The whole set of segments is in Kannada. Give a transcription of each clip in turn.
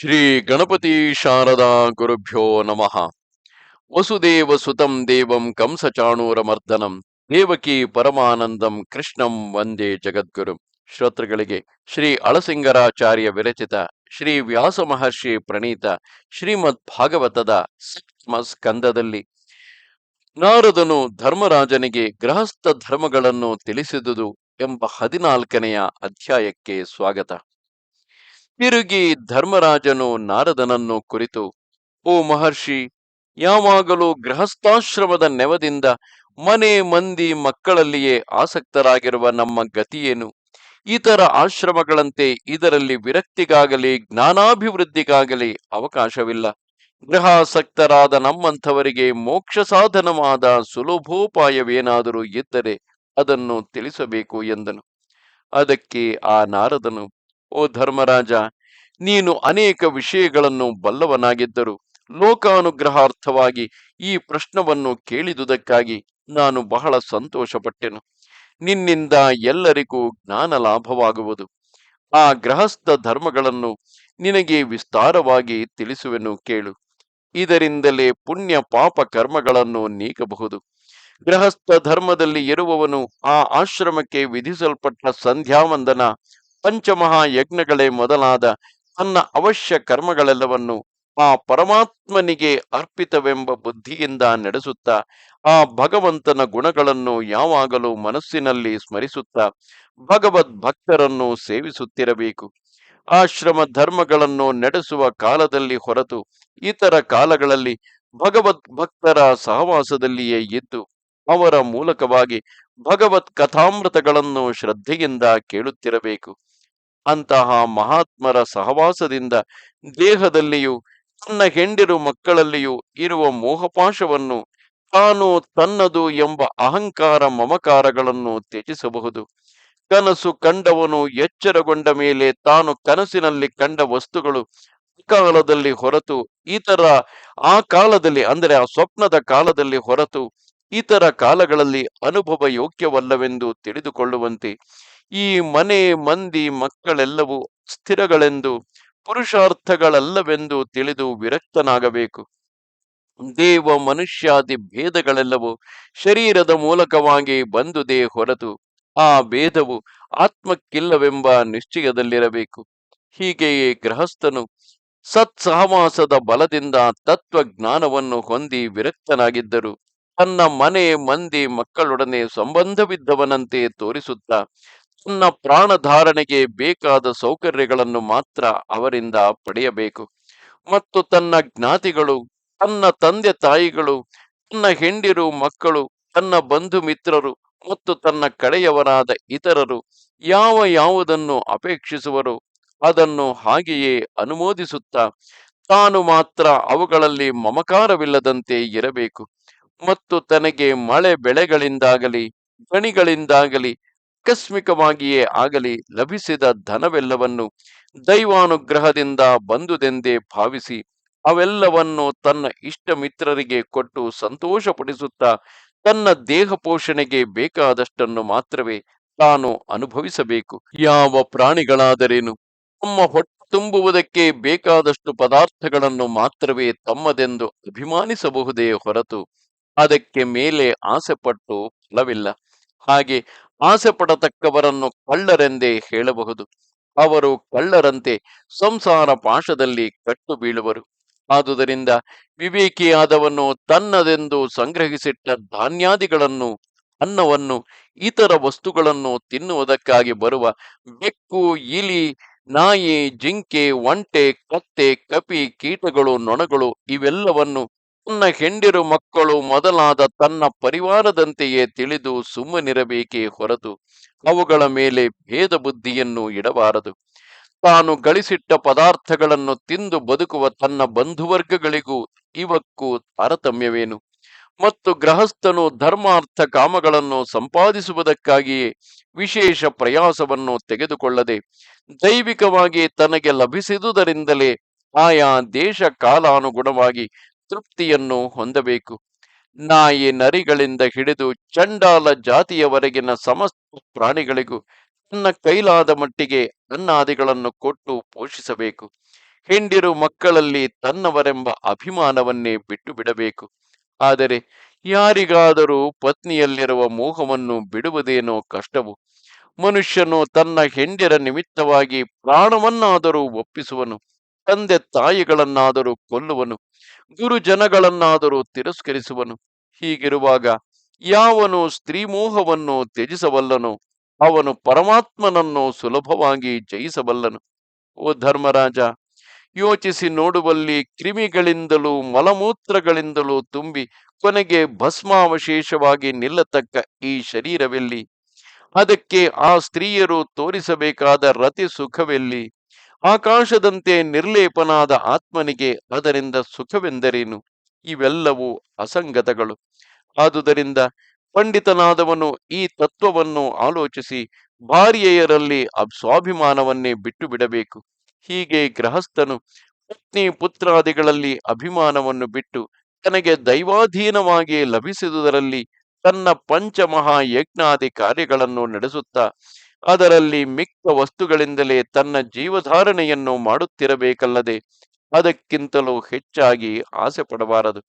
ಶ್ರೀ ಗಣಪತಿ ಶಾರದಾ ಗುರುಭ್ಯೋ ನಮಃ. ವಸುದೇವ ಸುತಂ ದೇವಂ ಕಂಸಚಾಣೂರಮರ್ದನಂ ದೇವಕಿ ಪರಮಾನಂದಂ ಕೃಷ್ಣಂ ವಂದೇ ಜಗದ್ಗುರು. ಶ್ರೋತೃಗಳಿಗೆ ಶ್ರೀ ಅಳಸಿಂಗರಾಚಾರ್ಯ ವಿರಚಿತ, ಶ್ರೀ ವ್ಯಾಸ ಮಹರ್ಷಿ ಪ್ರಣೀತ, ಶ್ರೀಮದ್ ಭಾಗವತದ ಸ್ಕಂದದಲ್ಲಿ ನಾರದನು ಧರ್ಮರಾಜನಿಗೆ ಗೃಹಸ್ಥ ಧರ್ಮಗಳನ್ನು ತಿಳಿಸಿದುದು ಎಂಬ ಹದಿನಾಲ್ಕನೆಯ ಅಧ್ಯಾಯಕ್ಕೆ ಸ್ವಾಗತ. ತಿರುಗಿ ಧರ್ಮರಾಜನು ನಾರದನನ್ನು ಕುರಿತು, ಓ ಮಹರ್ಷಿ, ಯಾವಾಗಲೂ ಗೃಹಸ್ಥಾಶ್ರಮದ ನೆವದಿಂದ ಮನೆ ಮಂದಿ ಮಕ್ಕಳಲ್ಲಿಯೇ ಆಸಕ್ತರಾಗಿರುವ ನಮ್ಮ ಗತಿಯೇನು? ಇತರ ಆಶ್ರಮಗಳಂತೆ ಇದರಲ್ಲಿ ವಿರಕ್ತಿಗಾಗಲಿ, ಜ್ಞಾನಾಭಿವೃದ್ಧಿಗಾಗಲಿ ಅವಕಾಶವಿಲ್ಲ. ಗೃಹಾಸಕ್ತರಾದ ನಮ್ಮಂಥವರಿಗೆ ಮೋಕ್ಷ ಸಾಧನವಾದ ಸುಲಭೋಪಾಯವೇನಾದರೂ ಇದ್ದರೆ ಅದನ್ನು ತಿಳಿಸಬೇಕು ಎಂದನು. ಅದಕ್ಕೆ ಆ ನಾರದನು ಓ ಧರ್ಮರಾಜ, ನೀನು ಅನೇಕ ವಿಷಯಗಳನ್ನು ಬಲ್ಲವನಾಗಿದ್ದರು ಲೋಕಾನುಗ್ರಹಾರ್ಥವಾಗಿ ಈ ಪ್ರಶ್ನವನ್ನು ಕೇಳಿದುದಕ್ಕಾಗಿ ನಾನು ಬಹಳ ಸಂತೋಷಪಟ್ಟೆನು. ನಿನ್ನಿಂದ ಎಲ್ಲರಿಗೂ ಜ್ಞಾನ ಲಾಭವಾಗುವುದು ಆ ಗೃಹಸ್ಥ ಧರ್ಮಗಳನ್ನು ನಿನಗೆ ವಿಸ್ತಾರವಾಗಿ ತಿಳಿಸುವೆನು ಕೇಳು. ಇದರಿಂದಲೇ ಪುಣ್ಯ ಪಾಪ ಕರ್ಮಗಳನ್ನು ನೀಗಬಹುದು. ಗೃಹಸ್ಥ ಧರ್ಮದಲ್ಲಿ ಇರುವವನು ಆ ಆಶ್ರಮಕ್ಕೆ ವಿಧಿಸಲ್ಪಟ್ಟ ಸಂಧ್ಯಾವಂದನ ಪಂಚಮಹಾ ಯಜ್ಞಗಳೇ ಮೊದಲಾದ ತನ್ನ ಅವಶ್ಯ ಕರ್ಮಗಳೆಲ್ಲವನ್ನು ಆ ಪರಮಾತ್ಮನಿಗೆ ಅರ್ಪಿತವೆಂಬ ಬುದ್ಧಿಯಿಂದ ನಡೆಸುತ್ತಾ, ಆ ಭಗವಂತನ ಗುಣಗಳನ್ನು ಯಾವಾಗಲೂ ಮನಸ್ಸಿನಲ್ಲಿ ಸ್ಮರಿಸುತ್ತಾ, ಭಗವದ್ ಭಕ್ತರನ್ನು ಸೇವಿಸುತ್ತಿರಬೇಕು. ಆಶ್ರಮ ಧರ್ಮಗಳನ್ನು ನಡೆಸುವ ಕಾಲದಲ್ಲಿ ಹೊರತು ಇತರ ಕಾಲಗಳಲ್ಲಿ ಭಗವದ್ ಭಕ್ತರ ಸಹವಾಸದಲ್ಲಿಯೇ ಇದ್ದು, ಅವರ ಮೂಲಕವಾಗಿ ಭಗವತ್ ಕಥಾಮೃತಗಳನ್ನು ಶ್ರದ್ಧೆಯಿಂದ ಕೇಳುತ್ತಿರಬೇಕು. ಅಂತಹ ಮಹಾತ್ಮರ ಸಹವಾಸದಿಂದ ದೇಹದಲ್ಲಿಯೂ, ತನ್ನ ಹೆಂಡಿರು ಮಕ್ಕಳಲ್ಲಿಯೂ ಇರುವ ಮೋಹಪಾಶವನ್ನು ತಾನು ತನ್ನದು ಎಂಬ ಅಹಂಕಾರ ಮಮಕಾರಗಳನ್ನು ತ್ಯಜಿಸಬಹುದು. ಕನಸು ಕಂಡವನು ಎಚ್ಚರಗೊಂಡ ಮೇಲೆ ತಾನು ಕನಸಿನಲ್ಲಿ ಕಂಡ ವಸ್ತುಗಳು ಕಾಲದಲ್ಲಿ ಹೊರತು ಇತರ ಆ ಕಾಲದಲ್ಲಿ, ಅಂದರೆ ಆ ಸ್ವಪ್ನದ ಕಾಲದಲ್ಲಿ ಹೊರತು ಇತರ ಕಾಲಗಳಲ್ಲಿ ಅನುಭವ ಯೋಗ್ಯವಲ್ಲವೆಂದು ತಿಳಿದುಕೊಳ್ಳುವಂತೆ ಈ ಮನೆ, ಮಂದಿ, ಮಕ್ಕಳೆಲ್ಲವೂ ಸ್ಥಿರಗಳೆಂದು, ಪುರುಷಾರ್ಥಗಳಲ್ಲವೆಂದು ತಿಳಿದು ವಿರಕ್ತನಾಗಬೇಕು. ದೇವ, ಮನುಷ್ಯಾದಿ ಭೇದಗಳೆಲ್ಲವೂ ಶರೀರದ ಮೂಲಕವಾಗಿ ಬಂದುದೇ ಹೊರತು ಆ ಭೇದವು ಆತ್ಮಕ್ಕಿಲ್ಲವೆಂಬ ನಿಶ್ಚಯದಲ್ಲಿರಬೇಕು. ಹೀಗೆಯೇ ಗೃಹಸ್ಥನು ಸತ್ಸಹವಾಸದ ಬಲದಿಂದ ತತ್ವಜ್ಞಾನವನ್ನು ಹೊಂದಿ ವಿರಕ್ತನಾಗಿದ್ದರು ತನ್ನ ಮನೆ, ಮಂದಿ, ಮಕ್ಕಳೊಡನೆ ಸಂಬಂಧವಿದ್ದವನಂತೆ ತೋರಿಸುತ್ತಾ ತನ್ನ ಪ್ರಾಣಧಾರಣೆಗೆ ಬೇಕಾದ ಸೌಕರ್ಯಗಳನ್ನು ಮಾತ್ರ ಅವರಿಂದ ಪಡೆಯಬೇಕು. ಮತ್ತು ತನ್ನ ಜ್ಞಾತಿಗಳು, ತನ್ನ ತಂದೆ ತಾಯಿಗಳು, ತನ್ನ ಹೆಂಡಿರು ಮಕ್ಕಳು, ತನ್ನ ಬಂಧು ಮಿತ್ರರು ಮತ್ತು ತನ್ನ ಕಡೆಯವರಾದ ಇತರರು ಯಾವ ಯಾವುದನ್ನು ಅಪೇಕ್ಷಿಸುವರು ಅದನ್ನು ಹಾಗೆಯೇ ಅನುಮೋದಿಸುತ್ತಾ ತಾನು ಮಾತ್ರ ಅವುಗಳಲ್ಲಿ ಮಮಕಾರವಿಲ್ಲದಂತೆ ಇರಬೇಕು. ಮತ್ತು ತನಗೆ ಮಳೆ ಬೆಳೆಗಳಿಂದಾಗಲಿ, ಗಣಿಗಳಿಂದಾಗಲಿ ಆಕಸ್ಮಿಕವಾಗಿಯೇ ಆಗಲಿ ಲಭಿಸಿದ ಧನವೆಲ್ಲವನ್ನು ದೈವಾನುಗ್ರಹದಿಂದ ಬಂದುದೆಂದೇ ಭಾವಿಸಿ ಅವೆಲ್ಲವನ್ನು ತನ್ನ ಇಷ್ಟ ಮಿತ್ರರಿಗೆ ಕೊಟ್ಟು ಸಂತೋಷಪಡಿಸುತ್ತಾ ತನ್ನ ದೇಹ ಪೋಷಣೆಗೆ ಬೇಕಾದಷ್ಟನ್ನು ಮಾತ್ರವೇ ತಾನು ಅನುಭವಿಸಬೇಕು. ಯಾವ ಪ್ರಾಣಿಗಳಾದರೇನು? ತಮ್ಮ ಹೊಟ್ಟೆ ತುಂಬುವುದಕ್ಕೆ ಬೇಕಾದಷ್ಟು ಪದಾರ್ಥಗಳನ್ನು ಮಾತ್ರವೇ ತಮ್ಮದೆಂದು ಅಭಿಮಾನಿಸಬಹುದೇ ಹೊರತು ಅದಕ್ಕೆ ಮೇಲೆ ಆಸೆಪಟ್ಟು ಫಲವಿಲ್ಲ. ಹಾಗೆ ಆಸೆ ಪಡತಕ್ಕವರನ್ನು ಕಳ್ಳರೆಂದೇ ಹೇಳಬಹುದು. ಅವರು ಕಳ್ಳರಂತೆ ಸಂಸಾರ ಪಾಶದಲ್ಲಿ ಕಟ್ಟು ಬೀಳುವರು. ಆದುದರಿಂದ ವಿವೇಕಿಯಾದವನು ತನ್ನದೆಂದು ಸಂಗ್ರಹಿಸಿಟ್ಟ ಧಾನ್ಯಾದಿಗಳನ್ನು, ಅನ್ನವನ್ನು, ಇತರ ವಸ್ತುಗಳನ್ನು ತಿನ್ನುವುದಕ್ಕಾಗಿ ಬರುವ ಬೆಕ್ಕು, ಇಲಿ, ನಾಯಿ, ಜಿಂಕೆ, ಒಂಟೆ, ಕತ್ತೆ, ಕಪಿ, ಕೀಟಗಳು, ನೊಣಗಳು ಇವೆಲ್ಲವನ್ನು ತನ್ನ ಹೆಂಡಿರು ಮಕ್ಕಳು ಮೊದಲಾದ ತನ್ನ ಪರಿವಾರದಂತೆಯೇ ತಿಳಿದು ಸುಮ್ಮನಿರಬೇಕೇ ಹೊರತು ಅವುಗಳ ಮೇಲೆ ಭೇದ ಬುದ್ಧಿಯನ್ನು ಇಡಬಾರದು. ತಾನು ಗಳಿಸಿಟ್ಟ ಪದಾರ್ಥಗಳನ್ನು ತಿಂದು ಬದುಕುವ ತನ್ನ ಬಂಧುವರ್ಗಗಳಿಗೂ ಇವಕ್ಕೂ ತಾರತಮ್ಯವೇನು? ಮತ್ತು ಗೃಹಸ್ಥನು ಧರ್ಮಾರ್ಥ ಕಾಮಗಳನ್ನು ಸಂಪಾದಿಸುವುದಕ್ಕಾಗಿಯೇ ವಿಶೇಷ ಪ್ರಯಾಸವನ್ನು ತೆಗೆದುಕೊಳ್ಳದೆ ದೈವಿಕವಾಗಿ ತನಗೆ ಲಭಿಸಿದುದರಿಂದಲೇ ಆಯಾ ದೇಶ ಕಾಲಾನುಗುಣವಾಗಿ ತೃಪ್ತಿಯನ್ನು ಹೊಂದಬೇಕು. ನಾಯಿ ನರಿಗಳಿಂದ ಹಿಡಿದು ಚಂಡಾಲ ಜಾತಿಯವರೆಗಿನ ಸಮಸ್ತ ಪ್ರಾಣಿಗಳಿಗೂ ತನ್ನ ಕೈಲಾದ ಮಟ್ಟಿಗೆ ಅನ್ನಾದಿಗಳನ್ನು ಕೊಟ್ಟು ಪೋಷಿಸಬೇಕು. ಹಿಂಡಿರು ಮಕ್ಕಳಲ್ಲಿ ತನ್ನವರೆಂಬ ಅಭಿಮಾನವನ್ನೇ ಬಿಟ್ಟು ಬಿಡಬೇಕು ಆದರೆ ಯಾರಿಗಾದರೂ ಪತ್ನಿಯಲ್ಲಿರುವ ಮೋಹವನ್ನು ಬಿಡುವುದೇನೋ ಕಷ್ಟವು. ಮನುಷ್ಯನು ತನ್ನ ಹೆಂಡಿರ ನಿಮಿತ್ತವಾಗಿ ಪ್ರಾಣವನ್ನಾದರೂ ಒಪ್ಪಿಸುವನು. ತಂದೆ ತಾಯಿಗಳನ್ನಾದರೂ ಕೊಲ್ಲುವನು, ಗುರುಜನಗಳನ್ನಾದರೂ ತಿರಸ್ಕರಿಸುವನು. ಹೀಗಿರುವಾಗ ಯಾವನು ಸ್ತ್ರೀಮೋಹವನ್ನು ತ್ಯಜಿಸಬಲ್ಲನು ಅವನು ಪರಮಾತ್ಮನನ್ನು ಸುಲಭವಾಗಿ ಜಯಿಸಬಲ್ಲನು. ಓ ಧರ್ಮರಾಜ, ಯೋಚಿಸಿ ನೋಡುವಲ್ಲಿ ಕ್ರಿಮಿಗಳಿಂದಲೂ ಮಲಮೂತ್ರಗಳಿಂದಲೂ ತುಂಬಿ ಕೊನೆಗೆ ಭಸ್ಮಾವಶೇಷವಾಗಿ ನಿಲ್ಲತಕ್ಕ ಈ ಶರೀರವೆಲ್ಲಿ? ಅದಕ್ಕೆ ಆ ಸ್ತ್ರೀಯರು ತೋರಿಸಬೇಕಾದ ರತಿ ಸುಖವೆಲ್ಲಿ? ಆಕಾಶದಂತೆ ನಿರ್ಲೇಪನಾದ ಆತ್ಮನಿಗೆ ಅದರಿಂದ ಸುಖವೆಂದರೇನು? ಇವೆಲ್ಲವೂ ಅಸಂಗತಗಳು. ಆದುದರಿಂದ ಪಂಡಿತನಾದವನು ಈ ತತ್ವವನ್ನು ಆಲೋಚಿಸಿ ಭಾರ್ಯೆಯರಲ್ಲಿ ಸ್ವಾಭಿಮಾನವನ್ನೇ ಬಿಟ್ಟು ಬಿಡಬೇಕು ಹೀಗೆ ಗೃಹಸ್ಥನು ಪತ್ನಿ ಪುತ್ರಾದಿಗಳಲ್ಲಿ ಅಭಿಮಾನವನ್ನು ಬಿಟ್ಟು ತನಗೆ ದೈವಾಧೀನವಾಗಿ ಲಭಿಸಿದುದರಲ್ಲಿ ತನ್ನ ಪಂಚಮಹಾಯಜ್ಞಾದಿ ಕಾರ್ಯಗಳನ್ನು ನಡೆಸುತ್ತಾ ಅದರಲ್ಲಿ ಮಿಕ್ಕ ವಸ್ತುಗಳಿಂದಲೇ ತನ್ನ ಜೀವಧಾರಣೆಯನ್ನು ಮಾಡುತ್ತಿರಬೇಕಲ್ಲದೆ ಅದಕ್ಕಿಂತಲೂ ಹೆಚ್ಚಾಗಿ ಆಸೆ ಪಡಬಾರದು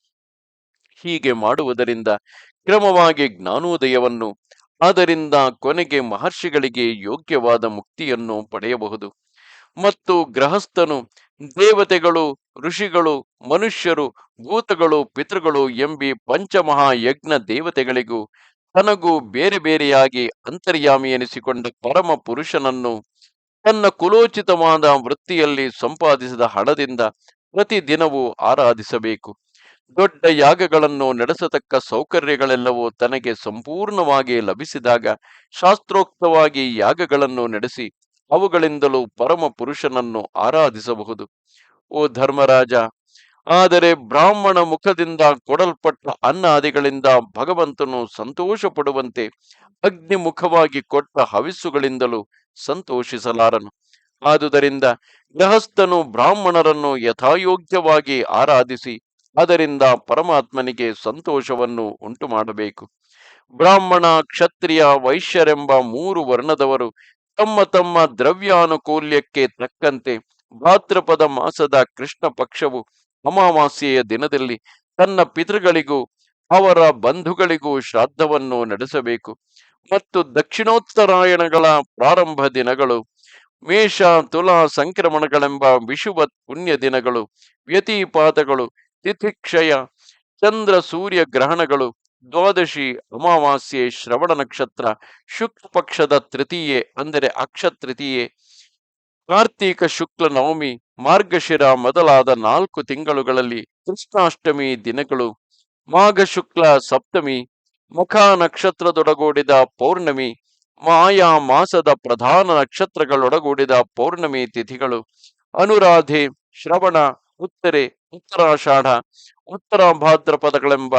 ಹೀಗೆ ಮಾಡುವುದರಿಂದ ಕ್ರಮವಾಗಿ ಜ್ಞಾನೋದಯವನ್ನು, ಅದರಿಂದ ಕೊನೆಗೆ ಮಹರ್ಷಿಗಳಿಗೆ ಯೋಗ್ಯವಾದ ಮುಕ್ತಿಯನ್ನು ಪಡೆಯಬಹುದು. ಮತ್ತು ಗೃಹಸ್ಥನು, ದೇವತೆಗಳು, ಋಷಿಗಳು, ಮನುಷ್ಯರು, ಭೂತಗಳು, ಪಿತೃಗಳು ಎಂಬಿ ಪಂಚಮಹಾಯಜ್ಞ ದೇವತೆಗಳಿಗೂ ತನಗೂ ಬೇರೆ ಬೇರೆಯಾಗಿ ಅಂತರ್ಯಾಮಿ ಎನಿಸಿಕೊಂಡ ಪರಮ ಪುರುಷನನ್ನು ತನ್ನ ಕುಲೋಚಿತವಾದ ವೃತ್ತಿಯಲ್ಲಿ ಸಂಪಾದಿಸಿದ ಹಣದಿಂದ ಪ್ರತಿದಿನವೂ ಆರಾಧಿಸಬೇಕು. ದೊಡ್ಡ ಯಾಗಗಳನ್ನು ನಡೆಸತಕ್ಕ ಸೌಕರ್ಯಗಳೆಲ್ಲವೂ ತನಗೆ ಸಂಪೂರ್ಣವಾಗಿ ಲಭಿಸಿದಾಗ ಶಾಸ್ತ್ರೋಕ್ತವಾಗಿ ಯಾಗಗಳನ್ನು ನಡೆಸಿ ಅವುಗಳಿಂದಲೂ ಪರಮ ಪುರುಷನನ್ನು ಆರಾಧಿಸಬಹುದು. ಓ ಧರ್ಮರಾಜ ಆದರೆ ಬ್ರಾಹ್ಮಣ ಮುಖದಿಂದ ಕೊಡಲ್ಪಟ್ಟ ಅನ್ನಾದಿಗಳಿಂದ ಭಗವಂತನು ಸಂತೋಷ ಪಡುವಂತೆ ಅಗ್ನಿಮುಖವಾಗಿ ಕೊಟ್ಟ ಹವಿಸ್ಸುಗಳಿಂದಲೂ ಸಂತೋಷಿಸಲಾರನು. ಆದುದರಿಂದ ಗೃಹಸ್ಥನು ಬ್ರಾಹ್ಮಣರನ್ನು ಯಥಾಯೋಗ್ಯವಾಗಿ ಆರಾಧಿಸಿ ಅದರಿಂದ ಪರಮಾತ್ಮನಿಗೆ ಸಂತೋಷವನ್ನು ಉಂಟು ಮಾಡಬೇಕು ಬ್ರಾಹ್ಮಣ, ಕ್ಷತ್ರಿಯ, ವೈಶ್ಯರೆಂಬ ಮೂರು ವರ್ಣದವರು ತಮ್ಮ ತಮ್ಮ ದ್ರವ್ಯಾನುಕೂಲ್ಯಕ್ಕೆ ತಕ್ಕಂತೆ ಭಾದ್ರಪದ ಮಾಸದ ಕೃಷ್ಣ ಪಕ್ಷವು ಅಮಾವಾಸ್ಯೆಯ ದಿನದಲ್ಲಿ ತನ್ನ ಪಿತೃಗಳಿಗೂ ಅವರ ಬಂಧುಗಳಿಗೂ ಶ್ರಾದ್ದವನ್ನು ನಡೆಸಬೇಕು. ಮತ್ತು ದಕ್ಷಿಣೋತ್ತರಾಯಣಗಳ ಪ್ರಾರಂಭ ದಿನಗಳು, ಮೇಷ, ತುಲಾ, ಸಂಕ್ರಮಣಗಳೆಂಬ ವಿಷುವತ್ ಪುಣ್ಯ ದಿನಗಳು, ವ್ಯತಿಪಾತಗಳು, ತಿಥಿಕ್ಷಯ, ಚಂದ್ರ, ಸೂರ್ಯ ಗ್ರಹಣಗಳು, ದ್ವಾದಶಿ, ಅಮಾವಾಸ್ಯೆ, ಶ್ರವಣ ನಕ್ಷತ್ರ, ಶುಕ್ಲ ಪಕ್ಷದ ತೃತೀಯೆ ಅಂದರೆ ಅಕ್ಷತೃತೀಯೆ ಕಾರ್ತೀಕ ಶುಕ್ಲ ನವಮಿ ಮಾರ್ಗಶಿರ ಮೊದಲಾದ ನಾಲ್ಕು ತಿಂಗಳುಗಳಲ್ಲಿ ಕೃಷ್ಣಾಷ್ಟಮಿ ದಿನಗಳು, ಮಾಘ ಶುಕ್ಲ ಸಪ್ತಮಿ, ಮುಖ ನಕ್ಷತ್ರದೊಡಗೂಡಿದ ಪೌರ್ಣಮಿ, ಮಾಯಾ ಮಾಸದ ಪ್ರಧಾನ ನಕ್ಷತ್ರಗಳೊಡಗೂಡಿದ ಪೌರ್ಣಮಿ ತಿಥಿಗಳು, ಅನುರಾಧೆ, ಶ್ರವಣ, ಉತ್ತರೆ, ಉತ್ತರಾಷಾಢ, ಉತ್ತರ ಭಾದ್ರಪದಗಳೆಂಬ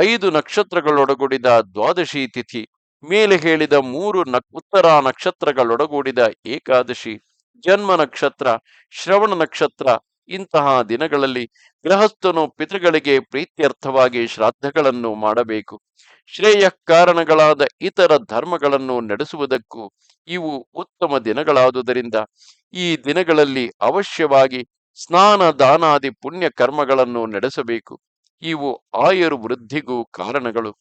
ಐದು ನಕ್ಷತ್ರಗಳೊಡಗೂಡಿದ ದ್ವಾದಶಿ ತಿಥಿ, ಮೇಲೆ ಹೇಳಿದ ಮೂರು ನ ಉತ್ತರ ನಕ್ಷತ್ರಗಳೊಡಗೂಡಿದ ಏಕಾದಶಿ. ಜನ್ಮ ನಕ್ಷತ್ರ, ಶ್ರವಣ ನಕ್ಷತ್ರ ಇಂತಹ ದಿನಗಳಲ್ಲಿ ಗೃಹಸ್ಥನು ಪಿತೃಗಳಿಗೆ ಪ್ರೀತ್ಯರ್ಥವಾಗಿ ಶ್ರಾದ್ದಗಳನ್ನು ಮಾಡಬೇಕು. ಶ್ರೇಯ ಕಾರಣಗಳಾದ ಇತರ ಧರ್ಮಗಳನ್ನು ನಡೆಸುವುದಕ್ಕೂ ಇವು ಉತ್ತಮ ದಿನಗಳಾದುದರಿಂದ ಈ ದಿನಗಳಲ್ಲಿ ಅವಶ್ಯವಾಗಿ ಸ್ನಾನ, ದಾನಾದಿ ಪುಣ್ಯ ಕರ್ಮಗಳನ್ನು ನಡೆಸಬೇಕು. ಇವು ಆಯುರ್ವೃದ್ಧಿಗೂ ಕಾರಣಗಳು.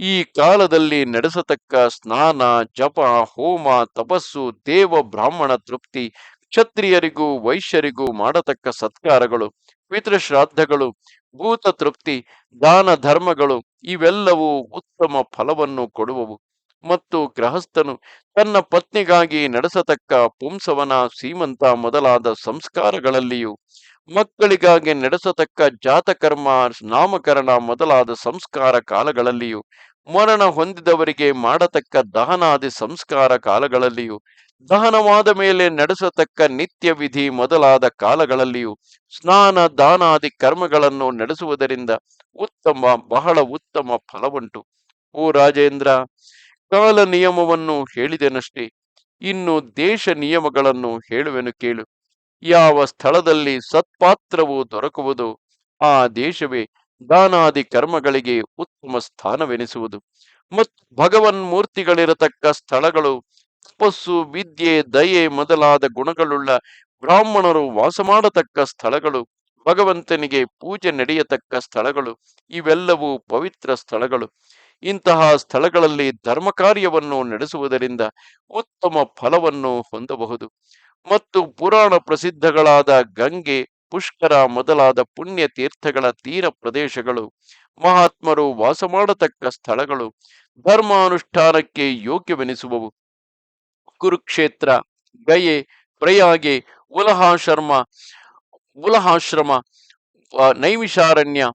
ಈ ಕಾಲದಲ್ಲಿ ನಡೆಸತಕ್ಕ ಸ್ನಾನ, ಜಪ, ಹೋಮ, ತಪಸ್ಸು, ದೇವ ಬ್ರಾಹ್ಮಣ ತೃಪ್ತಿ, ಕ್ಷತ್ರಿಯರಿಗೂ ವೈಶ್ಯರಿಗೂ ಮಾಡತಕ್ಕ ಸತ್ಕಾರಗಳು ಪಿತೃಶ್ರಾದ್ದಗಳು ಭೂತ ತೃಪ್ತಿ, ದಾನ ಧರ್ಮಗಳು ಇವೆಲ್ಲವೂ ಉತ್ತಮ ಫಲವನ್ನು ಕೊಡುವವು. ಮತ್ತು ಗೃಹಸ್ಥನು ತನ್ನ ಪತ್ನಿಗಾಗಿ ನಡೆಸತಕ್ಕ ಪುಂಸವನ ಸೀಮಂತ ಮೊದಲಾದ ಸಂಸ್ಕಾರಗಳಲ್ಲಿಯೂ, ಮಕ್ಕಳಿಗಾಗಿ ನಡೆಸತಕ್ಕ ಜಾತಕರ್ಮ ನಾಮಕರಣ ಮೊದಲಾದ ಸಂಸ್ಕಾರ ಕಾಲಗಳಲ್ಲಿಯೂ ಮರಣ ಹೊಂದಿದವರಿಗೆ ಮಾಡತಕ್ಕ ದಹನಾದಿ ಸಂಸ್ಕಾರ ಕಾಲಗಳಲ್ಲಿಯೂ, ದಹನವಾದ ಮೇಲೆ ನಡೆಸತಕ್ಕ ನಿತ್ಯ ವಿಧಿ ಮೊದಲಾದ ಕಾಲಗಳಲ್ಲಿಯೂ ಸ್ನಾನ, ದಾನಾದಿ ಕರ್ಮಗಳನ್ನು ನಡೆಸುವುದರಿಂದ ಉತ್ತಮ, ಬಹಳ ಉತ್ತಮ ಫಲವುಂಟು. ಓ ರಾಜೇಂದ್ರ, ಕಾಲ ನಿಯಮವನ್ನು ಹೇಳಿದೆನಷ್ಟೇ, ಇನ್ನು ದೇಶ ನಿಯಮಗಳನ್ನು ಹೇಳುವೆನು ಕೇಳು. ಯಾವ ಸ್ಥಳದಲ್ಲಿ ಸತ್ಪಾತ್ರವು ದೊರಕುವುದು, ಆ ದೇಶವೇ ದಾನಾದಿ ಕರ್ಮಗಳಿಗೆ ಉತ್ತಮ ಸ್ಥಾನವೆನಿಸುವುದು. ಮತ್ತು ಭಗವನ್ ಮೂರ್ತಿಗಳಿರತಕ್ಕ ಸ್ಥಳಗಳು, ತಪಸ್ಸು, ವಿದ್ಯೆ, ದಯೆ ಮೊದಲಾದ ಗುಣಗಳುಳ್ಳ ಬ್ರಾಹ್ಮಣರು ವಾಸ ಮಾಡತಕ್ಕ ಸ್ಥಳಗಳು, ಭಗವಂತನಿಗೆ ಪೂಜೆ ನಡೆಯತಕ್ಕ ಸ್ಥಳಗಳು, ಇವೆಲ್ಲವೂ ಪವಿತ್ರ ಸ್ಥಳಗಳು. ಇಂತಹ ಸ್ಥಳಗಳಲ್ಲಿ ಧರ್ಮ ಕಾರ್ಯವನ್ನು ನಡೆಸುವುದರಿಂದ ಉತ್ತಮ ಫಲವನ್ನು ಹೊಂದಬಹುದು. ಮತ್ತು ಪುರಾಣ ಪ್ರಸಿದ್ಧಗಳಾದ ಗಂಗೆ ಪುಷ್ಕರ ಮೊದಲಾದ ಪುಣ್ಯ ತೀರ್ಥಗಳ ತೀರ ಪ್ರದೇಶಗಳು, ಮಹಾತ್ಮರು ವಾಸ ಮಾಡತಕ್ಕ ಸ್ಥಳಗಳು, ಧರ್ಮಾನುಷ್ಠಾನಕ್ಕೆ ಯೋಗ್ಯವೆನಿಸುವವು. ಕುರುಕ್ಷೇತ್ರ, ಗಯೆ, ಪ್ರಯಾಗೆ, ಉಲಹಾಶರ್ಮ, ಉಲಹಾಶ್ರಮ ನೈಮಿಷಾರಣ್ಯ,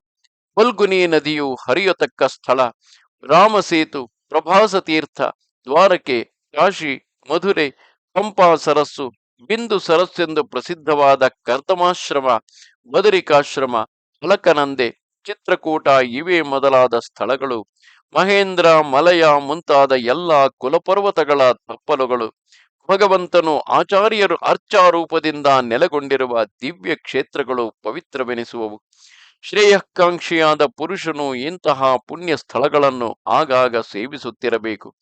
ಫಲ್ಗುನಿ ನದಿಯು ಹರಿಯತಕ್ಕ ಸ್ಥಳ, ರಾಮಸೇತು ಪ್ರಭಾಸ ತೀರ್ಥ ದ್ವಾರಕೆ, ಕಾಶಿ, ಮಧುರೆ ಪಂಪಾ ಸರಸ್ಸು ಬಿಂದು ಸರಸ್ಸೆಂದು ಪ್ರಸಿದ್ಧವಾದ ಕರ್ತಮಾಶ್ರಮ ಬದರಿಕಾಶ್ರಮ ಅಲಕನಂದೆ ಚಿತ್ರಕೂಟ ಇವೇ ಮೊದಲಾದ ಸ್ಥಳಗಳು. ಮಹೇಂದ್ರ, ಮಲಯ ಮುಂತಾದ ಎಲ್ಲ ಕುಲಪರ್ವತಗಳ ತಪ್ಪಲುಗಳು. ಭಗವಂತನು ಆಚಾರ್ಯರು ಅರ್ಚಾರೂಪದಿಂದ ನೆಲೆಗೊಂಡಿರುವ ದಿವ್ಯ ಕ್ಷೇತ್ರಗಳು ಪವಿತ್ರವೆನಿಸುವವು. ಶ್ರೇಯಃಕಾಂಕ್ಷಿಯಾದ ಪುರುಷನು ಇಂತಹ ಪುಣ್ಯ ಸ್ಥಳಗಳನ್ನು ಆಗಾಗ ಸೇವಿಸುತ್ತಿರಬೇಕು.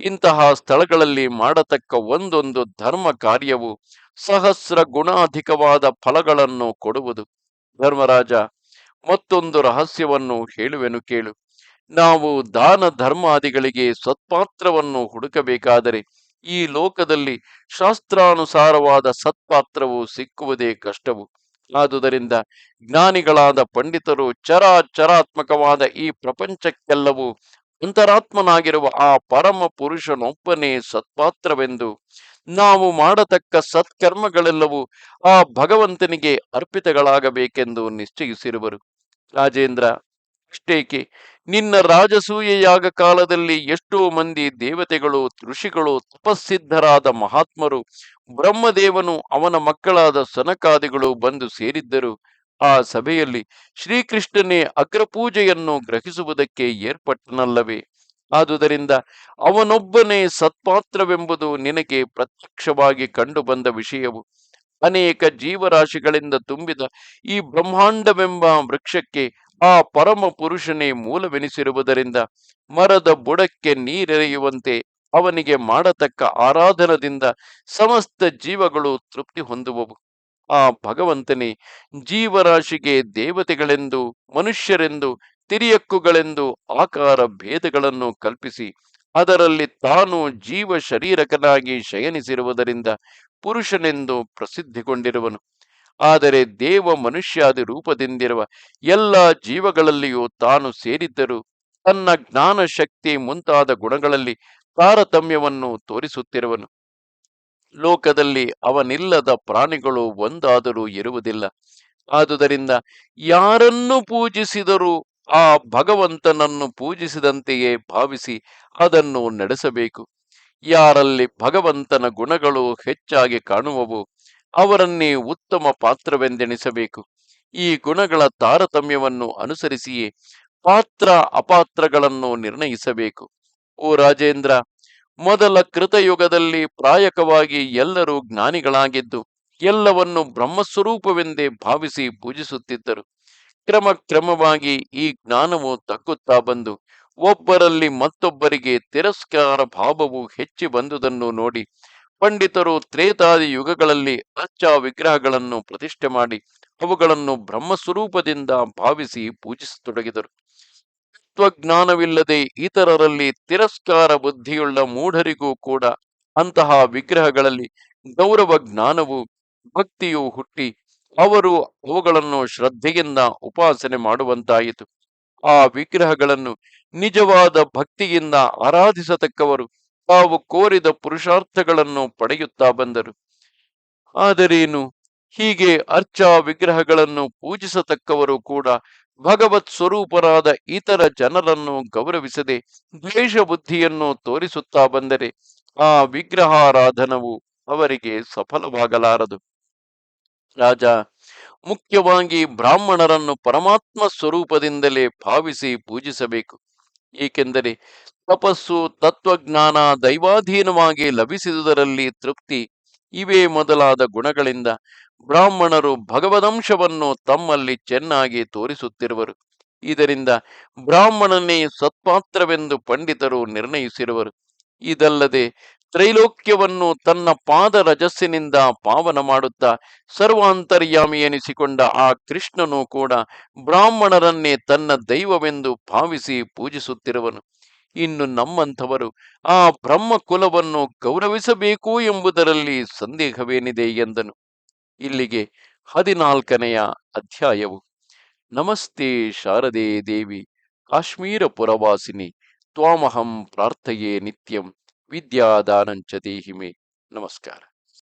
ಇಂತಹ ಸ್ಥಳಗಳಲ್ಲಿ ಮಾಡತಕ್ಕ ಒಂದೊಂದು ಧರ್ಮ ಕಾರ್ಯವು ಸಹಸ್ರ ಗುಣಾಧಿಕವಾದ ಫಲಗಳನ್ನು ಕೊಡುವುದು. ಧರ್ಮರಾಜ, ಮತ್ತೊಂದು ರಹಸ್ಯವನ್ನು ಹೇಳುವೆನು ಕೇಳು. ನಾವು ದಾನ ಧರ್ಮಾದಿಗಳಿಗೆ ಸತ್ಪಾತ್ರವನ್ನು ಹುಡುಕಬೇಕಾದರೆ ಈ ಲೋಕದಲ್ಲಿ ಶಾಸ್ತ್ರಾನುಸಾರವಾದ ಸತ್ಪಾತ್ರವು ಸಿಕ್ಕುವುದೇ ಕಷ್ಟವು. ಆದುದರಿಂದ ಜ್ಞಾನಿಗಳಾದ ಪಂಡಿತರು ಚರಾಚರಾತ್ಮಕವಾದ ಈ ಪ್ರಪಂಚಕ್ಕೆಲ್ಲವೂ ಅಂತರಾತ್ಮನಾಗಿರುವ ಆ ಪರಮ ಪುರುಷನೊಬ್ಬನೇ ಸತ್ಪಾತ್ರವೆಂದು ನಾವು ಮಾಡತಕ್ಕ ಸತ್ಕರ್ಮಗಳೆಲ್ಲವೂ ಆ ಭಗವಂತನಿಗೆ ಅರ್ಪಿತಗಳಾಗಬೇಕೆಂದು ನಿಶ್ಚಯಿಸಿರುವರು. ರಾಜೇಂದ್ರ, ಅಷ್ಟೇಕೆ? ನಿನ್ನ ರಾಜಸೂಯ ಯಾಗ ಕಾಲದಲ್ಲಿ ಎಷ್ಟೋ ಮಂದಿ ದೇವತೆಗಳು, ಋಷಿಗಳು, ತಪಸ್ಸಿದ್ಧರಾದ ಮಹಾತ್ಮರು, ಬ್ರಹ್ಮದೇವನು ಅವನ ಮಕ್ಕಳಾದ ಸನಕಾದಿಗಳು ಬಂದು ಸೇರಿದ್ದರು. ಆ ಸಭೆಯಲ್ಲಿ ಶ್ರೀಕೃಷ್ಣನೇ ಅಗ್ರಪೂಜೆಯನ್ನು ಗ್ರಹಿಸುವುದಕ್ಕೆ ಏರ್ಪಟ್ಟನಲ್ಲವೇ? ಆದುದರಿಂದ ಅವನೊಬ್ಬನೇ ಸತ್ಪಾತ್ರವೆಂಬುದು ನಿನಗೆ ಪ್ರತ್ಯಕ್ಷವಾಗಿ ಕಂಡುಬಂದ ವಿಷಯವು. ಅನೇಕ ಜೀವರಾಶಿಗಳಿಂದ ತುಂಬಿದ ಈ ಬ್ರಹ್ಮಾಂಡವೆಂಬ ವೃಕ್ಷಕ್ಕೆ ಆ ಪರಮ ಪುರುಷನೇ ಮೂಲವೆನಿಸಿರುವುದರಿಂದ ಮರದ ಬುಡಕ್ಕೆ ನೀರೆರೆಯುವಂತೆ ಅವನಿಗೆ ಮಾಡತಕ್ಕ ಆರಾಧನದಿಂದ ಸಮಸ್ತ ಜೀವಗಳು ತೃಪ್ತಿ ಹೊಂದುವವು. ಆ ಭಗವಂತನೇ, ಜೀವರಾಶಿಗೆ ದೇವತೆಗಳೆಂದು, ಮನುಷ್ಯರೆಂದು, ತಿರಿಯಕ್ಕುಗಳೆಂದು ಆಕಾರ ಭೇದಗಳನ್ನು ಕಲ್ಪಿಸಿ, ಅದರಲ್ಲಿ ತಾನು ಜೀವ ಶರೀರಕನಾಗಿ ಶಯನಿಸಿರುವುದರಿಂದ ಪುರುಷನೆಂದು ಪ್ರಸಿದ್ಧಿಗೊಂಡಿರುವನು. ಆದರೆ ದೇವ ಮನುಷ್ಯಾದಿ ರೂಪದಿಂದಿರುವ ಎಲ್ಲ ಜೀವಗಳಲ್ಲಿಯೂ ತಾನು ಸೇರಿದ್ದರೂ ತನ್ನ ಜ್ಞಾನ ಶಕ್ತಿ ಮುಂತಾದ ಗುಣಗಳಲ್ಲಿ ತಾರತಮ್ಯವನ್ನು ತೋರಿಸುತ್ತಿರುವನು. ಲೋಕದಲ್ಲಿ ಅವನಿಲ್ಲದ ಪ್ರಾಣಿಗಳು ಒಂದಾದರೂ ಇರುವುದಿಲ್ಲ. ಆದುದರಿಂದ ಯಾರನ್ನು ಪೂಜಿಸಿದರೂ ಆ ಭಗವಂತನನ್ನು ಪೂಜಿಸಿದಂತೆಯೇ ಭಾವಿಸಿ ಅದನ್ನು ನಡೆಸಬೇಕು. ಯಾರಲ್ಲಿ ಭಗವಂತನ ಗುಣಗಳು ಹೆಚ್ಚಾಗಿ ಕಾಣುವವು ಅವರನ್ನೇ ಉತ್ತಮ ಪಾತ್ರವೆಂದೆಣಿಸಬೇಕು. ಈ ಗುಣಗಳ ತಾರತಮ್ಯವನ್ನು ಅನುಸರಿಸಿಯೇ ಪಾತ್ರ ಅಪಾತ್ರಗಳನ್ನು ನಿರ್ಣಯಿಸಬೇಕು. ಓ ರಾಜೇಂದ್ರ ಮೊದಲ ಕೃತಯುಗದಲ್ಲಿ ಪ್ರಾಯಕವಾಗಿ ಎಲ್ಲರೂ ಜ್ಞಾನಿಗಳಾಗಿದ್ದು, ಎಲ್ಲವನ್ನು ಬ್ರಹ್ಮಸ್ವರೂಪವೆಂದೇ ಭಾವಿಸಿ ಪೂಜಿಸುತ್ತಿದ್ದರು. ಕ್ರಮ ಕ್ರಮವಾಗಿ ಈ ಜ್ಞಾನವು ತಕ್ಕುತ್ತಾ ಬಂದು, ಒಬ್ಬರಲ್ಲಿ ಮತ್ತೊಬ್ಬರಿಗೆ ತಿರಸ್ಕಾರ ಭಾವವು ಹೆಚ್ಚಿ ಬಂದುದನ್ನು ನೋಡಿ, ಪಂಡಿತರು ತ್ರೇತಾದಿ ಯುಗಗಳಲ್ಲಿ ಅಚ್ಚ ವಿಗ್ರಹಗಳನ್ನು ಪ್ರತಿಷ್ಠೆ ಮಾಡಿ, ಅವುಗಳನ್ನು ಬ್ರಹ್ಮಸ್ವರೂಪದಿಂದ ಭಾವಿಸಿ ಪೂಜಿಸತೊಡಗಿದರು. ತತ್ವಜ್ಞಾನವಿಲ್ಲದೆ ಇತರರಲ್ಲಿ ತಿರಸ್ಕಾರ ಬುದ್ಧಿಯುಳ್ಳ ಮೂಢರಿಗೂ ಕೂಡ ಅಂತಹ ವಿಗ್ರಹಗಳಲ್ಲಿ ಗೌರವ ಜ್ಞಾನವು ಭಕ್ತಿಯು ಹುಟ್ಟಿ ಅವರು ಅವುಗಳನ್ನು ಶ್ರದ್ಧೆಯಿಂದ ಉಪಾಸನೆ ಮಾಡುವಂತಾಯಿತು. ಆ ವಿಗ್ರಹಗಳನ್ನು ನಿಜವಾದ ಭಕ್ತಿಯಿಂದ ಆರಾಧಿಸತಕ್ಕವರು ತಾವು ಕೋರಿದ ಪುರುಷಾರ್ಥಗಳನ್ನು ಪಡೆಯುತ್ತಾ ಬಂದರು. ಆದರೇನು? ಹೀಗೆ ಅರ್ಚಾ ವಿಗ್ರಹಗಳನ್ನು ಪೂಜಿಸತಕ್ಕವರು ಕೂಡ ಭಗವತ್ ಸ್ವರೂಪರಾದ ಇತರ ಜನರನ್ನು ಗೌರವಿಸದೆ ದ್ವೇಷ ಬುದ್ಧಿಯನ್ನು ತೋರಿಸುತ್ತಾ ಬಂದರೆ ಆ ವಿಗ್ರಹಾರಾಧನವು ಅವರಿಗೆ ಸಫಲವಾಗಲಾರದು. ರಾಜ, ಮುಖ್ಯವಾಗಿ ಬ್ರಾಹ್ಮಣರನ್ನು ಪರಮಾತ್ಮ ಸ್ವರೂಪದಿಂದಲೇ ಭಾವಿಸಿ ಪೂಜಿಸಬೇಕು. ಏಕೆಂದರೆ ತಪಸ್ಸು, ತತ್ವಜ್ಞಾನ ದೈವಾಧೀನವಾಗಿ ಲಭಿಸಿದುದರಲ್ಲಿ ತೃಪ್ತಿ ಇವೇ ಮೊದಲಾದ ಗುಣಗಳಿಂದ ಬ್ರಾಹ್ಮಣರು ಭಗವದಂಶವನ್ನು ತಮ್ಮಲ್ಲಿ ಚೆನ್ನಾಗಿ ತೋರಿಸುತ್ತಿರುವರು. ಇದರಿಂದ ಬ್ರಾಹ್ಮಣನೇ ಸತ್ಪಾತ್ರವೆಂದು ಪಂಡಿತರು ನಿರ್ಣಯಿಸಿರುವರು. ಇದಲ್ಲದೆ ತ್ರೈಲೋಕ್ಯವನ್ನು ತನ್ನ ಪಾದ ರಜಸ್ಸಿನಿಂದ ಪಾವನ ಮಾಡುತ್ತಾ ಸರ್ವಾಂತರ್ಯಾಮಿ ಎನಿಸಿಕೊಂಡ ಆ ಕೃಷ್ಣನು ಕೂಡ ಬ್ರಾಹ್ಮಣರನ್ನೇ ತನ್ನ ದೈವವೆಂದು ಭಾವಿಸಿ ಪೂಜಿಸುತ್ತಿರುವನು. ಇನ್ನು ನಮ್ಮಂಥವರು ಆ ಬ್ರಹ್ಮ ಕುಲವನ್ನು ಗೌರವಿಸಬೇಕು ಎಂಬುದರಲ್ಲಿ ಸಂದೇಹವೇನಿದೆ ಎಂದನು. ಇಲ್ಲಿಗೆ ಹದಿನಾಲ್ಕನೆಯ ಅಧ್ಯಾಯವು. ನಮಸ್ತೆ ಶಾರದೆ ದೇವಿ ಕಾಶ್ಮೀರ ಪುರವಾಸಿನಿ ತ್ವಾಮಹಂ ಪ್ರಾರ್ಥೆಯೇ ನಿತ್ಯಂ ವಿದ್ಯಾದಾನಂಚ ದೇಹಿಮೆ. ನಮಸ್ಕಾರ.